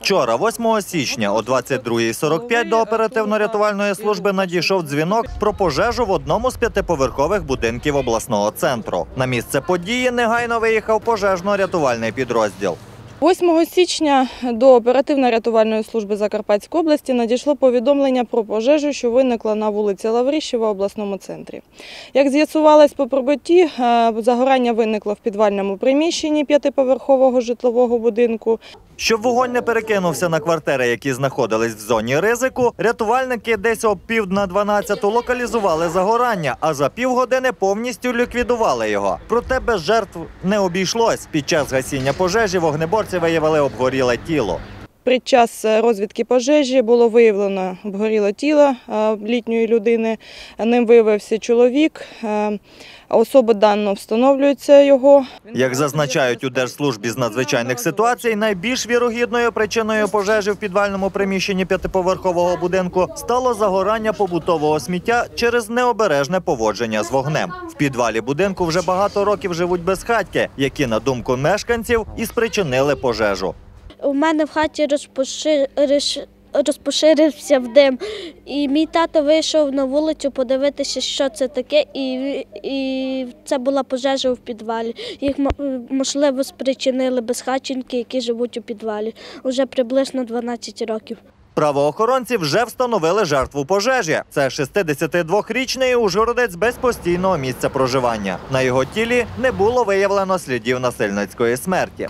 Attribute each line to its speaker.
Speaker 1: Вчора, 8 січня, о 22.45 до оперативно-рятувальної служби надійшов дзвінок про пожежу в одному з п'ятиповерхових будинків обласного центру. На місце події негайно виїхав пожежно-рятувальний підрозділ.
Speaker 2: 8 січня до оперативно-рятувальної служби Закарпатської області надійшло повідомлення про пожежу, що виникла на вулиці Лаврищева в обласному центрі. Як з'ясувалось по прибутті, е, загорання виникло в підвальному приміщенні п'ятиповерхового житлового будинку.
Speaker 1: Щоб вогонь не перекинувся на квартири, які знаходились в зоні ризику, рятувальники десь о пів на 12 локалізували загорання, а за півгодини повністю ліквідували його. Проте без жертв не обійшлось. Під час гасіння пожежі вогнеборці виявили обгоріле тіло.
Speaker 2: Під час е, розвідки пожежі було виявлено обгоріле тіло е, літньої людини. Ним виявився чоловік. Е, Особа даного встановлюється його.
Speaker 1: Як зазначають у Держслужбі з надзвичайних ситуацій, найбільш вірогідною причиною пожежі в підвальному приміщенні п'ятиповерхового будинку стало загорання побутового сміття через необережне поводження з вогнем. В підвалі будинку вже багато років живуть безхатьки, які, на думку мешканців, і спричинили пожежу.
Speaker 3: У мене в хаті розпоширився в дим, і мій тато вийшов на вулицю подивитися, що це таке, і, і це була пожежа в підвалі. Їх мо- можливо спричинили безхатченки, які живуть у підвалі. Уже приблизно 12 років.
Speaker 1: Правоохоронці вже встановили жертву пожежі. Це 62-річний ужгородець без постійного місця проживання. На його тілі не було виявлено слідів насильницької смерті.